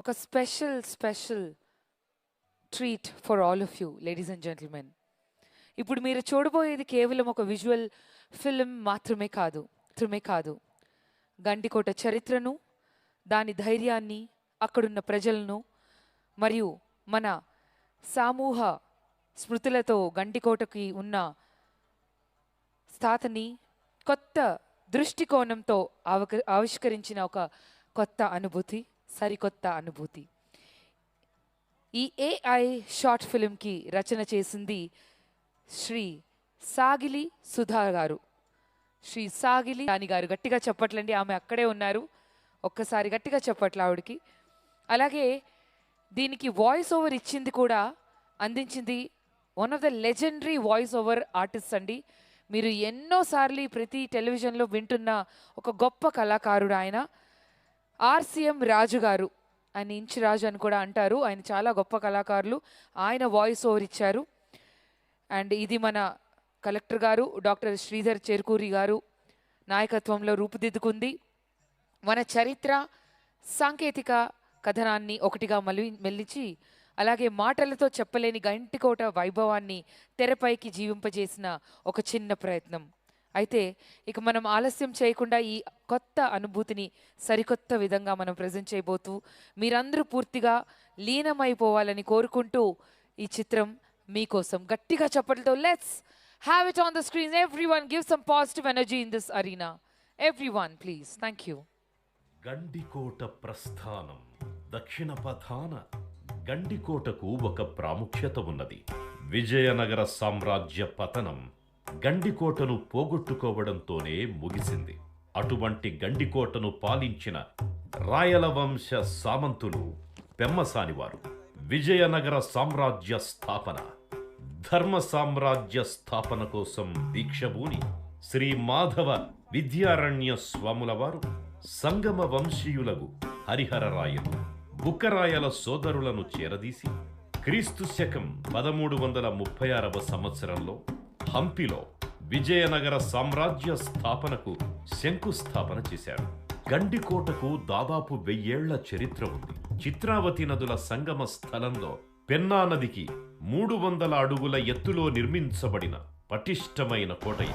ఒక special special treat for all of you ladies and gentlemen ఇప్పుడు మీరు చూడబోయేది కేవలం ఒక విజువల్ ఫిల్మ్ మాత్రమే కాదు మాత్రమే కాదు. గండికోట చరిత్రను దాని ధైర్యాన్ని అక్కడున్న ప్రజలను మరియు మన సమూహ స్మృతులతో గండికోటకి ఉన్న స్థాతని కొత్త దృష్టికోణంతో ఆవిష్కరించిన ఒక కొత్త అనుభూతి. సరికొత్త అనుభూతి. ఈ ఏఐ షార్ట్ ఫిల్మ్కి రచన చేసింది శ్రీ సాగిలి సుధా గారు. శ్రీ సాగిలి రాణి గారు గట్టిగా చెప్పట్లండి ఆమె అక్కడే ఉన్నారు. ఒక్కసారి గట్టిగా చెప్పట్ల ఆవిడకి. అలాగే దీనికి వాయిస్ ఓవర్ ఇచ్చింది కూడా అందించింది one of the legendary voice over artist అండి. మీరు ఎన్నోసార్లు ప్రతి టెలివిజన్లో వింటున్న ఒక గొప్ప కళాకారుడు ఆయన. ఆర్సిఎం రాజు గారు ఆయన ఇంచు రాజు అని కూడా అంటారు. ఆయన చాలా గొప్ప కళాకారులు. ఆయన వాయిస్ ఓవర్ ఇచ్చారు. అండ్ ఇది మన కలెక్టర్ గారు డాక్టర్ శ్రీధర్ చేర్కూరి గారు నాయకత్వంలో రూపుదిద్దుకుంది. మన చరిత్ర సాంకేతిక కథనాన్ని ఒకటిగా మలి మెల్లిచి అలాగే మాటలతో చెప్పలేని గంటికోట వైభవాన్ని తెరపైకి జీవింపజేసిన ఒక చిన్న ప్రయత్నం. అయితే ఇక మనం ఆలస్యం చేయకుండా ఈ కొత్త అనుభూతిని సరికొత్త విధంగా మనం ప్రజెంట్ చేయబోతూ మీరందరూ పూర్తిగా లీనమైపోవాలని కోరుకుంటూ ఈ చిత్రం మీకోసం గట్టిగా చెప్పడంతో let's have it on the screen everyone give some positive energy in this arena everyone please thank you Gandikota ప్రస్థానం దక్షిణ పథాన. గండికోటకు ఒక ప్రాముఖ్యత ఉన్నది. విజయనగర సామ్రాజ్య పతనం గండికోటను పోగొట్టుకోవడంతోనే ముగిసింది. అటువంటి గండికోటను పాలించిన రాయల వంశ సామంతులు పెమ్మసానివారు. విజయనగర సామ్రాజ్య స్థాపన ధర్మ సామ్రాజ్య స్థాపన కోసం దీక్షభూని శ్రీ మాధవ విద్యారణ్య స్వాముల వారు సంగమ వంశీయులగు హరిహరరాయలు బుక్కరాయల సోదరులను చేరదీసి క్రీస్తు శకం పదమూడు వందల ముప్పై ఆరవ సంవత్సరంలో హంపిలో విజయనగర సామ్రాజ్య స్థాపనకు శంకుస్థాపన చేశారు గండికోటకు దాదాపు వెయ్యేళ్ళ చరిత్ర ఉంది. చిత్రావతి నదుల సంగమ స్థలంలో పెన్నా నదికి మూడు వందల అడుగుల ఎత్తులో నిర్మించబడిన పటిష్టమైన కోట ఇది.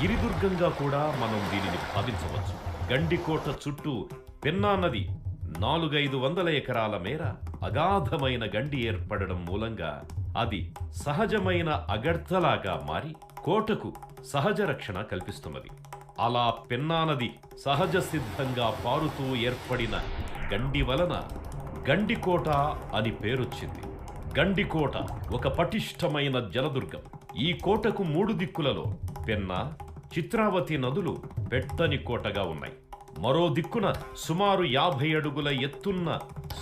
గిరిదుర్గంగా కూడా మనం దీనిని భావించవచ్చు. గండికోట చుట్టూ పెన్నా నది నాలుగైదు వందల ఎకరాల మేర అగాధమైన గండి ఏర్పడడం మూలంగా అది సహజమైన అగర్తలాగా మారి కోటకు సహజ రక్షణ కల్పిస్తున్నది. అలా పెన్నా నది సహజ సిద్ధంగా పారుతూ ఏర్పడిన గండి వలన గండికోట అని పేరొచ్చింది. గండికోట ఒక పటిష్టమైన జలదుర్గం. ఈ కోటకు మూడు దిక్కులలో పెన్నా చిత్రావతి నదులు పెట్టని కోటగా ఉన్నాయి. మరో దిక్కున సుమారు యాభై అడుగుల ఎత్తున్న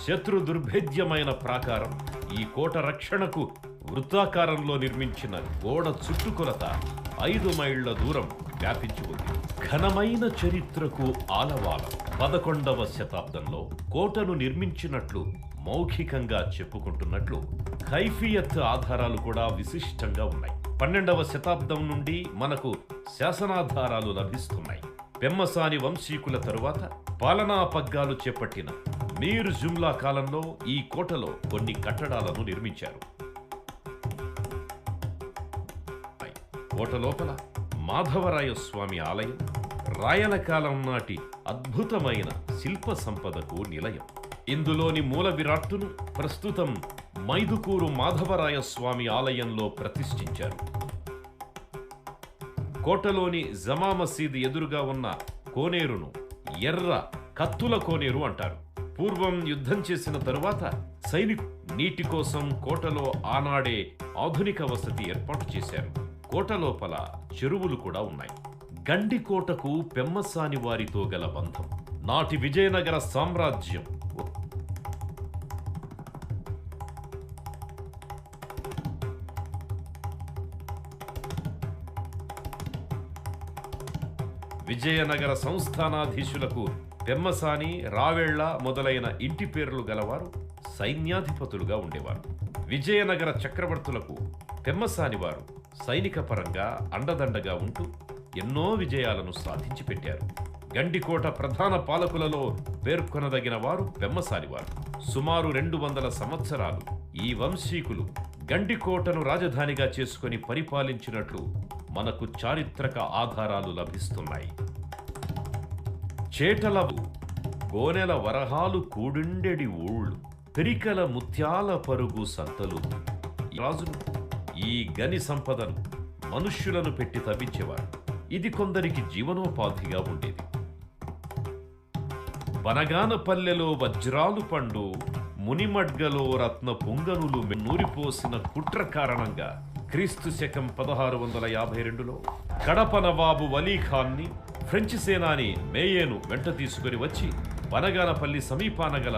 శత్రు దుర్భేద్యమైన ప్రాకారం ఈ కోట రక్షణకు వృత్తాకారంలో నిర్మించిన గోడ చుట్టుకొలత ఐదు మైళ్ళ దూరం వ్యాపించి ఉంది. ఘనమైన చరిత్రకు ఆలవాలం. పదకొండవ శతాబ్దంలో కోటను నిర్మించినట్లు మౌఖికంగా చెప్పుకుంటున్నట్లు కైఫియత్ ఆధారాలు కూడా విశిష్టంగా ఉన్నాయి. పన్నెండవ శతాబ్దం నుండి మనకు శాసనాధారాలు లభిస్తున్నాయి. పెమ్మసాని వంశీకుల తరువాత పాలనా పగ్గాలు చేపట్టిన మీర్ జుమ్లా కాలంలో ఈ కోటలో కొన్ని కట్టడాలను నిర్మించారు. కోట లోపల మాధవరాయ స్వామి ఆలయం రాయల కాలం నాటి అద్భుతమైన శిల్ప సంపదకు నిలయం. ఇందులోని మూల విరాట్టును ప్రస్తుతం మైదుకూరు మాధవరాయ స్వామి ఆలయంలో ప్రతిష్ఠించారు. కోటలోని జమా మసీద్ ఎదురుగా ఉన్న కోనేరును ఎర్ర కత్తుల కోనేరు అంటారు. పూర్వం యుద్ధం చేసిన తరువాత సైనికు నీటి కోసం కోటలో ఆనాడే ఆధునిక వసతి ఏర్పాటు చేశారు. కోట లోపల చెరువులు కూడా ఉన్నాయి. గండికోటకు పెమ్మసాని వారితో గల బంధం. నాటి విజయనగర సామ్రాజ్యం విజయనగర సంస్థానాధీశులకు పెమ్మసాని రావేళ్ళ మొదలైన ఇంటి పేర్లు గలవారు సైన్యాధిపతులుగా ఉండేవారు. విజయనగర చక్రవర్తులకు పెమ్మసాని వారు సైనిక పరంగా అండదండగా ఉంటూ ఎన్నో విజయాలను సాధించి పెట్టారు. గండికోట ప్రధాన పాలకులలో పేర్కొనదగిన వారు పెమ్మసాని వారు. సుమారు రెండు వందల సంవత్సరాలు ఈ వంశీకులు గండికోటను రాజధానిగా చేసుకొని పరిపాలించినట్లు మనకు చారిత్రక ఆధారాలు లభిస్తున్నాయి. చేటలవు గోనెల వరహాలు కూడుండెడి ఊళ్ళు పెరికల ముత్యాల పరుగు సంతలు. ఈ ఈ గని సంపదను మనుష్యులను పెట్టి తవ్వించేవారు ఇది కొందరికి జీవనోపాధిగా ఉండేది. బనగానపల్లెలో వజ్రాలు పండు మునిమడ్గలో రత్న పొంగనులు నూరిపోసిన కుట్ర కారణంగా క్రీస్తు శకం పదహారు వందల యాభై రెండులో కడప నవాబు వలీఖాన్ని ఫ్రెంచ్ సేనాని మేయేను వెంట తీసుకుని వచ్చి బనగానపల్లి సమీపాన గల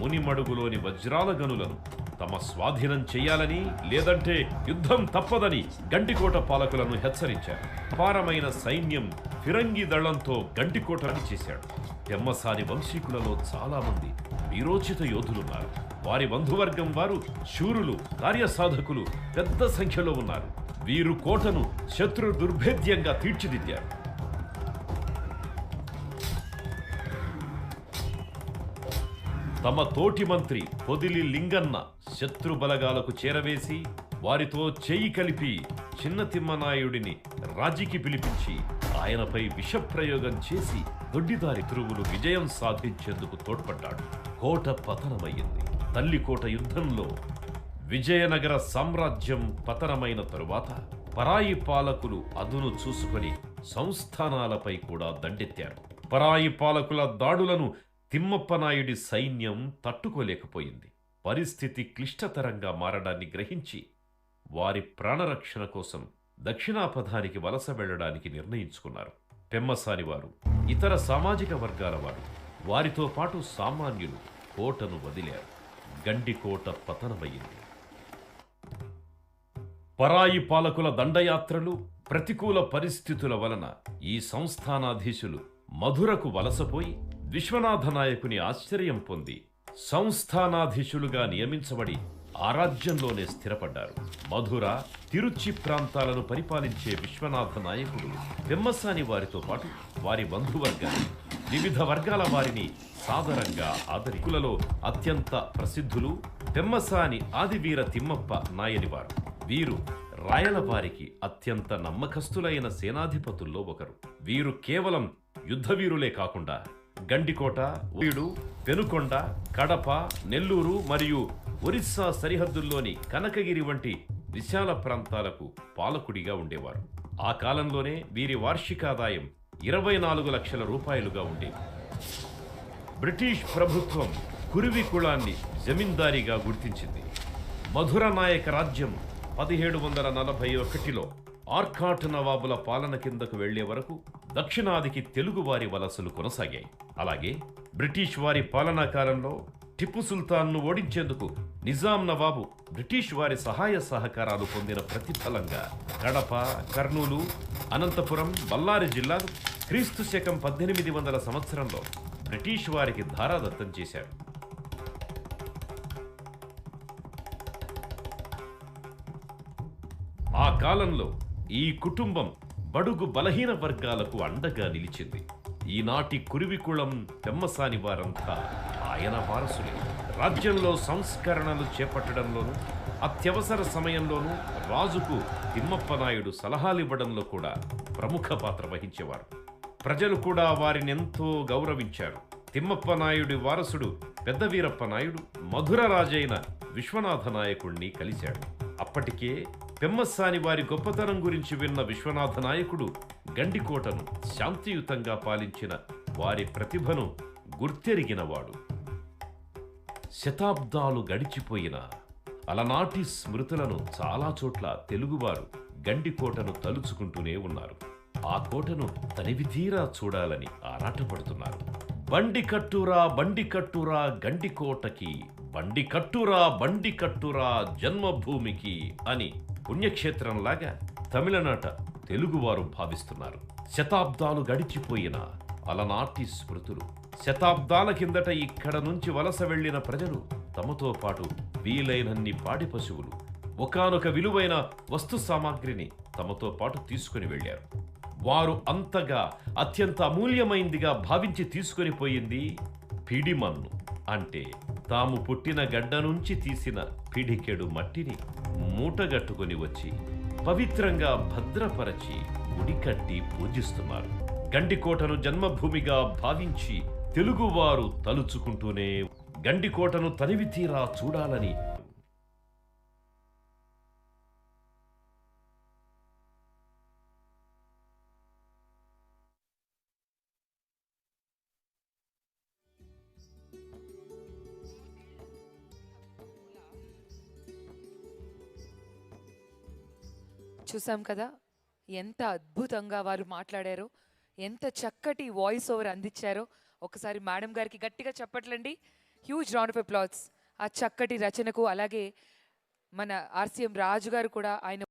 మునిమడుగులోని వజ్రాల గనులను తమ స్వాధీనం చేయాలని లేదంటే యుద్ధం తప్పదని గంటికోట పాలకులను హెచ్చరించారు. అపారమైన సైన్యం ఫిరంగి దళంతో గండికోటని చేశాడు. తెమ్మసాని వంశీకులలో చాలామంది విరోచిత వీరోచిత యోధులున్నారు. వారి బంధువర్గం వారు శూరులు కార్యసాధకులు పెద్ద సంఖ్యలో ఉన్నారు. వీరు కోటను శత్రు దుర్భేద్యంగా తీర్చిదిద్దారు. తమ తోటి మంత్రి పొదిలి లింగన్న శత్రు బలగాలకు చేరవేసి వారితో చేయి కలిపి చిన్న తిమ్మనాయుడిని రాజీకి పిలిపించి ఆయనపై విషప్రయోగం చేసి దొడ్డిదారి తురువులు విజయం సాధించేందుకు తోడ్పడ్డాడు. కోట పతనమయ్యింది. తల్లికోట యుద్ధంలో విజయనగర సామ్రాజ్యం పతనమైన తరువాత పరాయి పాలకులు అదును చూసుకొని సంస్థానాలపై కూడా దండెత్తారు. పరాయి పాలకుల దాడులను తిమ్మప్పనాయుడి సైన్యం తట్టుకోలేకపోయింది. పరిస్థితి క్లిష్టతరంగా మారడాన్ని గ్రహించి వారి ప్రాణరక్షణ కోసం దక్షిణాపథానికి వలస వెళ్ళడానికి నిర్ణయించుకున్నారు. పెమ్మసాని వారు ఇతర సామాజిక వర్గాల వారు వారితో పాటు సామాన్యులు కోటను వదిలారు. గండికోట పతనమయ్యింది పరాయి పాలకుల దండయాత్రలు ప్రతికూల పరిస్థితుల వలన ఈ సంస్థానాధీశులు మధురకు వలసపోయి విశ్వనాథ నాయకుని ఆశ్చర్యం పొంది సంస్థానాధీశులుగా నియమించబడి ఆ రాజ్యంలోనే స్థిరపడ్డారు. మధుర తిరుచి ప్రాంతాలను పరిపాలించే విశ్వనాథ నాయకుడు పెమ్మసాని వారితో పాటు వారి బంధువర్గాన్ని వివిధ వర్గాల వారిని సాదరంగా ఆదరికులలో అత్యంత ప్రసిద్ధులు పెమ్మసాని ఆదివీర తిమ్మప్ప నాయనివారు వీరు రాయల వారికి అత్యంత నమ్మకస్తులైన సేనాధిపతుల్లో ఒకరు. వీరు కేవలం యుద్ధవీరులే కాకుండా గండికోట ఉయుడు పెనుకొండ కడప నెల్లూరు మరియు ఒరిస్సా సరిహద్దుల్లోని కనకగిరి వంటి విశాల ప్రాంతాలకు పాలకుడిగా ఉండేవారు. ఆ కాలంలోనే వీరి వార్షికాదాయం ఇరవై నాలుగు లక్షల రూపాయలుగా ఉండేది. బ్రిటిష్ ప్రభుత్వం కురివి కులాన్ని జమీందారీగా గుర్తించింది. మధుర నాయక రాజ్యం పదిహేడు వందల నలభై ఒకటిలో ఆర్కాట్ నవాబుల పాలన కిందకు వెళ్ళే వరకు దక్షిణాదికి తెలుగువారి వలసలు కొనసాగాయి. అలాగే బ్రిటిష్ వారి పాలనా కాలంలో టిప్పు సుల్తాన్ను ఓడించేందుకు నిజాం నవాబు బ్రిటిష్ వారి సహాయ సహకారాలు పొందిన ప్రతిఫలంగా కడప కర్నూలు అనంతపురం బల్లారి జిల్లాలు క్రీస్తు శకం పద్దెనిమిది వందల సంవత్సరంలో బ్రిటిష్ వారికి ధారాదత్తం చేశారు. ఆ కాలంలో ఈ కుటుంబం బడుగు బలహీన వర్గాలకు అండగా నిలిచింది. ఈనాటి కురివికుళం పెమ్మసాని వారంతా ఆయన వారసులే. రాజ్యంలో సంస్కరణలు చేపట్టడంలోనూ అత్యవసర సమయంలోనూ రాజుకు తిమ్మప్పనాయుడు సలహాలివ్వడంలో కూడా ప్రముఖ పాత్ర వహించేవారు. ప్రజలు కూడా వారిని ఎంతో గౌరవించారు తిమ్మప్పనాయుడి వారసుడు పెద్ద వీరప్ప నాయుడు మధుర రాజైన విశ్వనాథ నాయకుణ్ణి కలిశాడు. అప్పటికే పెమ్మస్సాని వారి గొప్పతనం గురించి విన్న విశ్వనాథ నాయకుడు గండికోటను శాంతియుతంగా పాలించిన వారి ప్రతిభను గుర్తెరిగినవాడు. శతాబ్దాలు గడిచిపోయిన అలనాటి స్మృతులను చాలా చోట్ల తెలుగువారు గండికోటను తలుచుకుంటూనే ఉన్నారు. ఆ కోటను తనివితీరా చూడాలని ఆరాటపడుతున్నారు. బండి కట్టురా బండి కట్టురా గండికోటకి బండి కట్టురా బండి కట్టురా జన్మభూమికి అని పుణ్యక్షేత్రంలాగా తమిళనాట తెలుగువారు భావిస్తున్నారు. శతాబ్దాలు గడిచిపోయిన అలనాటి స్మృతులు. శతాబ్దాల కిందట ఇక్కడ నుంచి వలస వెళ్ళిన ప్రజలు తమతో పాటు వీలైనన్ని పాడి పశువులు ఒకానొక విలువైన వస్తు సామాగ్రిని తమతో పాటు తీసుకుని వెళ్ళారు. వారు అంతగా అత్యంత అమూల్యమైందిగా భావించి తీసుకొని పోయింది పిడిమన్ను అంటే తాము పుట్టిన గడ్డ నుంచి తీసిన పిడికెడు మట్టిని మూటగట్టుకొని వచ్చి పవిత్రంగా భద్రపరచి గుడికట్టి పూజిస్తున్నారు. గండికోటను జన్మభూమిగా భావించి తెలుగువారు తలుచుకుంటూనే గండికోటను తనివి తీరా చూడాలని చూసాం కదా? ఎంత అద్భుతంగా వారు మాట్లాడారో. ఎంత చక్కటి వాయిస్ ఓవర్ అందించారో. ఒకసారి మేడం గారికి గట్టిగా చెప్పట్లండి. హ్యూజ్ రౌండ్ ఆఫ్ అప్లాట్స్ ఆ చక్కటి రచనకు అలాగే మన ఆర్సీఎం రాజు గారు కూడా ఆయన